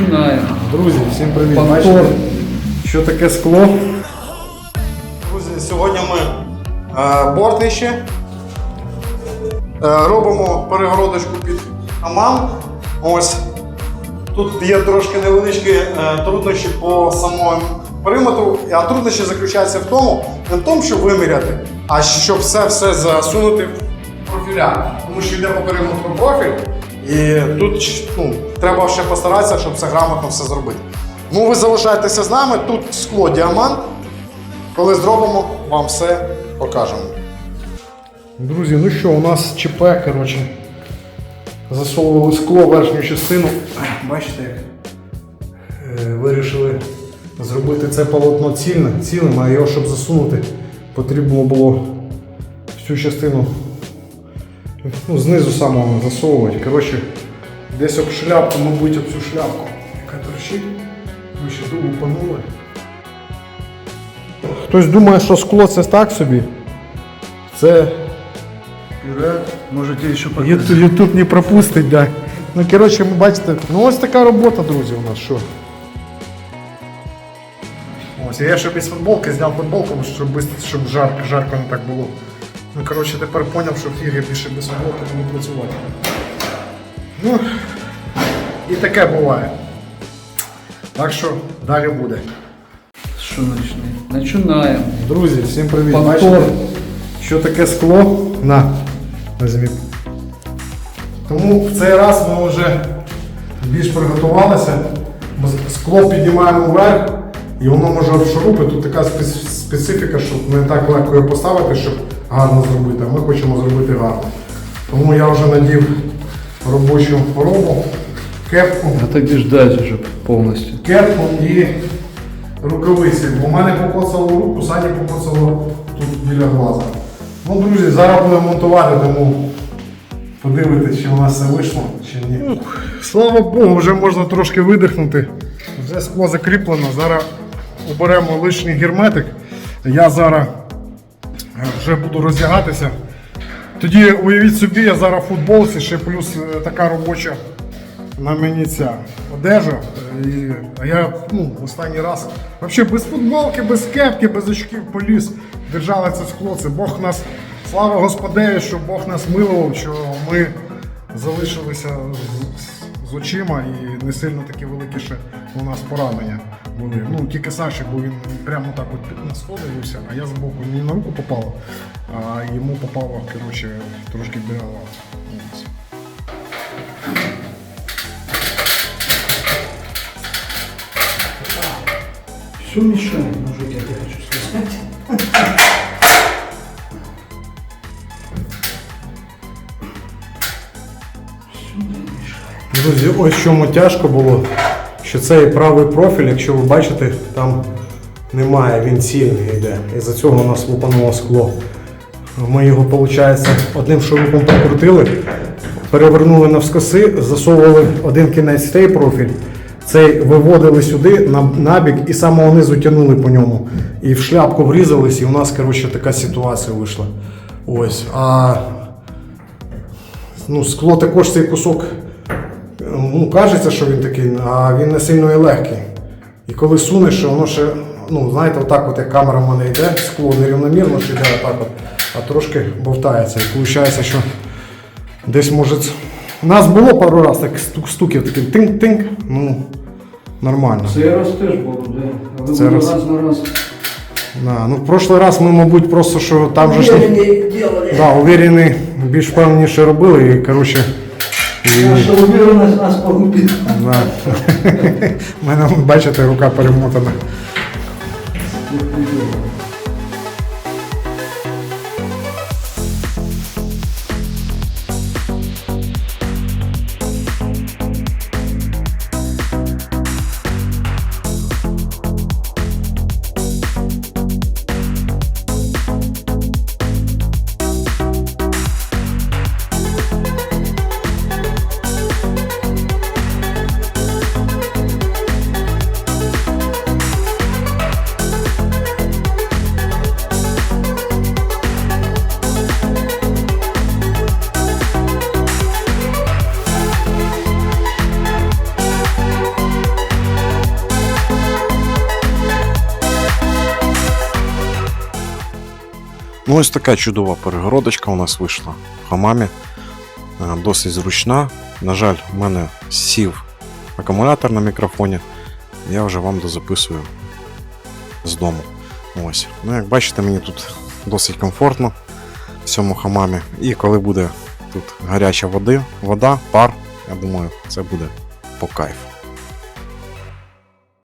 Починаємо. Друзі, всім привіт. Повтор. Бачите, що таке скло? Друзі, сьогодні ми е, бортнищі. Е, робимо перегородочку під хамам. Ось. Тут є трошки невеличкі е, труднощі по самому периметру. А труднощі заключаються в тому, не в тому, щоб виміряти, а щоб все все засунути в профіля. Тому що йде по периметру профіль, і тут ну, треба ще постаратися, щоб все грамотно все зробити. Ну, ви залишайтеся з нами, тут скло діамант. Коли зробимо, вам все покажемо. Друзі, ну що, у нас ЧП, коротше. Засовували скло верхню частину. Бачите, як е, вирішили зробити це полотно цільне, цілим, а його, щоб засунути, потрібно було всю частину ну, знизу самого засовувати. Коротше, десь об шляпку, мабуть, об цю шляпку, яка торчить. Ми ще довго панули. Хтось думає, що скло це так собі. Це Пюре можете еще Ютуб, Ютуб не пропустить, да. Ну, коротше, ви бачите, ну ось така робота, друзі, у нас що. Ось, я ще без футболки зняв футболку, щоб, щоб жарко, жарко не так було. Ну, коротше, тепер зрозумів, що фіги більше без футболки не працювати. Ну, і таке буває. Так що далі буде. Що почне? Починаємо. Друзі, всім привіт. Повтор. Бачите, що таке скло? На, візьмі. Тому в цей раз ми вже більш приготувалися. Скло піднімаємо вверх і воно може обшурупити. Тут така специфіка, що не так легко його поставити, щоб гарно зробити. А ми хочемо зробити гарно. Тому я вже надів робочу робу, кепку А тоді ждать уже повністю. кепку і рукавиці. Бо в мене покоцало руку, Сані покоцало тут біля глаза. Ну, друзі, зараз будемо монтувати, тому подивитись, чи у нас все вийшло, чи ні. Слава Богу, вже можна трошки видихнути. Вже скло закріплено. Зараз оберемо лишній герметик. Я зараз е, вже буду роздягатися. Тоді уявіть собі, я зараз в футболці, ще плюс е, така робоча на мені ця одежа. І, а я ну, останній раз взагалі без футболки, без кепки, без очків поліз. Держали це скло. Це Бог нас, слава Господеві, що Бог нас милував, що ми залишилися з, з очима і не сильно такі великі ще у нас поранення були. Ну, тільки Саші, бо він прямо так от під на сходи а я з боку мені на руку попало, а йому попало коротше, трошки біля. Все мешает, мужик, я тебе хочу сказать. Друзі, ось чому тяжко було, що цей правий профіль, якщо ви бачите, там немає, він цільний йде. І за цього у нас лупануло скло. Ми його, виходить, одним шурупом покрутили, перевернули навскоси, засовували один кінець цей профіль, цей виводили сюди на набік і самого низу тягнули по ньому. І в шляпку врізались, і у нас коротше, така ситуація вийшла. Ось. А ну, скло також цей кусок ну, кажеться, що він такий, а він не сильно і легкий. І коли сунеш, воно ще, ну, знаєте, отак, от як камера в мене йде, скло нерівномірно що йде отак, от, а трошки бовтається. І виходить, що десь може. У нас було пару разів так стук, стуків такий тинк-тинк, ну, нормально. Це раз теж було, да. Але Це раз. раз на раз. Да, ну, в прошлий раз ми, мабуть, просто що там же ж. Да, уверені, більш впевненіше робили і, коротше. Наша уверенность нас погубить. У мене, бачите, рука перемотана. Ну, ось така чудова перегородочка у нас вийшла в хамамі. Е, Досить зручна. На жаль, в мене сів акумулятор на мікрофоні. Я вже вам дозаписую з дому. Ось. Ну, як бачите, мені тут досить комфортно в цьому хамамі. І коли буде тут гаряча води, вода, пар, я думаю, це буде по кайфу.